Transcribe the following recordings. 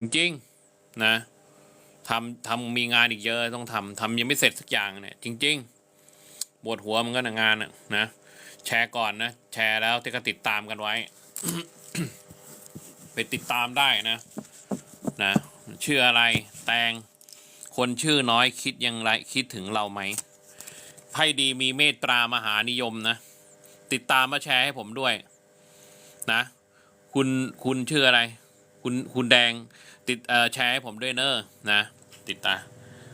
จริงๆนะทำทำมีงานอีกเยอะต้องทำทำยังไม่เสร็จสักอย่างเนี่ยจริง ๆปวดหัวมันก็นงานอะนะแชร์ก่อนนะแชร์แล้วที่ก็ติดตามกันไว้ ไปติดตามได้นะ นะชื่ออะไรแตงคนชื่อน้อยคิดยังไรคิดถึงเราไหมไพ่ดีมีเมตตามหานิยมนะ ติดตามมาแชร์ให้ผมด้วย นะ คุณคุณชื่ออะไร คุณคุณแดงติดเอ่อแชร์ให้ผมด้วยเนอะนะ ติดตา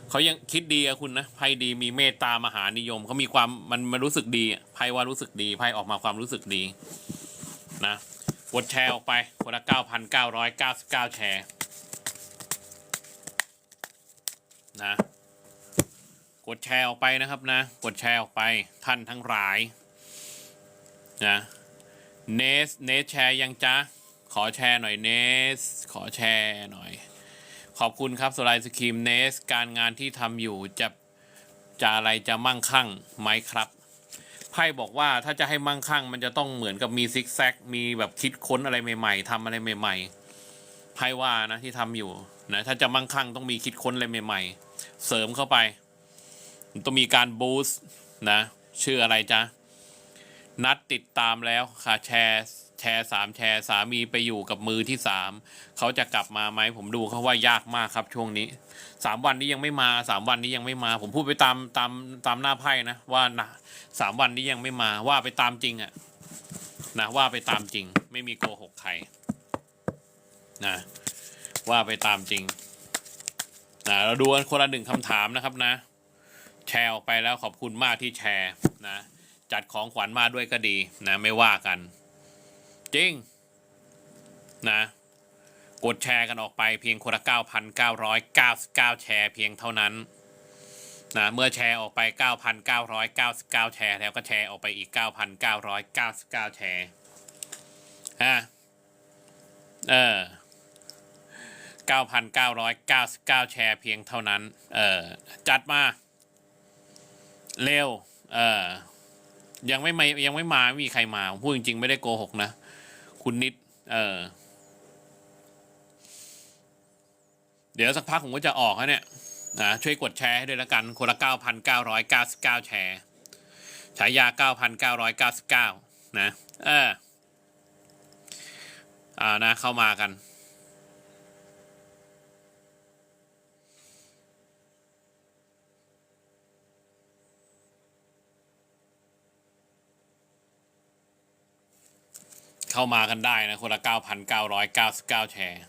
เขายังคิดดีอะคุณนะไพ่ดีมีเมตตามหานิยมเขามีความมันมันรู้สึกดีไพ่ว่ารู้สึกดีไพ่ออกมาความรู้สึกดีนะกดแชร์ออกไปคนละเก้าพันเก้าร้อยเก้าสิบเก้าแชร์นะกดแชร์ออกไปนะครับนะ กดแชร์ออกไปท่านทั้งหลายนะเนสเนสแชร์ยังจ๊ะ ขอแชร์หน่อยเนส ขอแชร์หน่อย ขอบคุณครับโซลายสครีมเนส การงานที่ทำอยู่จะจะอะไรจะมั่งคั่งไหมครับไพ่บอกว่าถ้าจะให้มั่งคั่ง มันจะต้องเหมือนกับมีซิกแซกมีแบบคิดค้นอะไรใหม่ ๆทำอะไรใหม่ ๆไพ่ว่านะที่ทำอยู่นะถ้าจะมั่งคั่งต้องมีคิดค้นอะไรใหม่ ๆ เสริมเข้าไปต้องมีการบูสต์นะชื่ออะไรจ๊ะนัดติดตามแล้วค่ะแชร์ แชร์สามแชร์สามีไปอยู่กับมือที่สามเขาจะกลับมาไหมผมดูเขาว่ายากมากครับช่วงนี้สามวันนี้ยังไม่มาสามวันนี้ยังไม่มา ผมพูดไปตามตามตามหน้าไพ่นะว่านะสามวันนี้ยังไม่มาว่าไปตามจริงอะนะว่าไปตามจริง ไม่มีโกหกใครนะว่าไปตามจริงนะเราดูกันคนละหนึ่งคำถามนะครับนะ แชร์ออกไปแล้วขอบคุณมากที่แชร์นะจัดของขวัญมาด้วยก็ดีนะไม่ว่ากัน จริง นะ กดแชร์กันออกไปเพียงคนละ 9,999 แชร์เพียงเท่านั้น นะ เมื่อแชร์ออกไป 9,999 แชร์แล้วก็แชร์ออกไปอีก 9,999 แชร์ฮะเออ9,999 แชร์เพียงเท่านั้น เออจัดมา เร็ว เออยังไม่มายังไม่มาไม่มีใครมา พูดจริงๆ ไม่ได้โกหกนะ คุณนิด เออ เดี๋ยวสักพักผมก็จะออกแล้วเนี่ยนะช่วยกดแชร์ให้ด้วยละกัน คนละเก้าพันเก้าร้อยเก้าสิบเก้าแชร์ ฉายาเก้าพันเก้าร้อยเก้าสิบเก้านะ เอออ่านะ เข้ามากัน เข้ามากันได้นะ คนละ 9,999 แชร์